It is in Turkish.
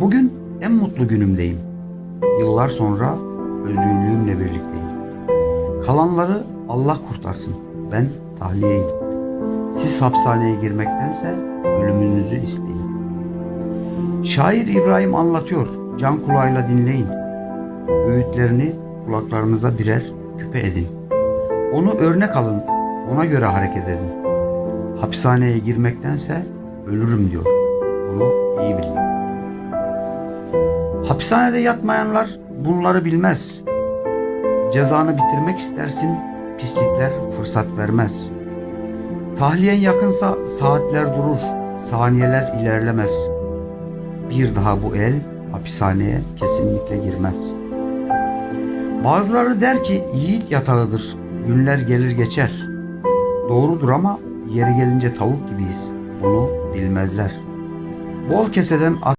Bugün en mutlu günümdeyim. Yıllar sonra özgürlüğümle birlikteyim. Kalanları Allah kurtarsın. Ben tahliyeyim. Siz hapishaneye girmektense ölümünüzü isteyin. Şair İbrahim anlatıyor. Can kulağıyla dinleyin. Öğütlerini kulaklarınıza birer küpe edin. Onu örnek alın. Ona göre hareket edin. Hapishaneye girmektense ölürüm diyor. Bunu iyi bilin. Hapishanede yatmayanlar bunları bilmez. Cezanı bitirmek istersin, pislikler fırsat vermez. Tahliyen yakınsa saatler durur, saniyeler ilerlemez. Bir daha bu el hapishaneye kesinlikle girmez. Bazıları der ki yiğit yatağıdır, günler gelir geçer. Doğrudur ama yeri gelince tavuk gibiyiz. Bunu bilmezler. Bol keseden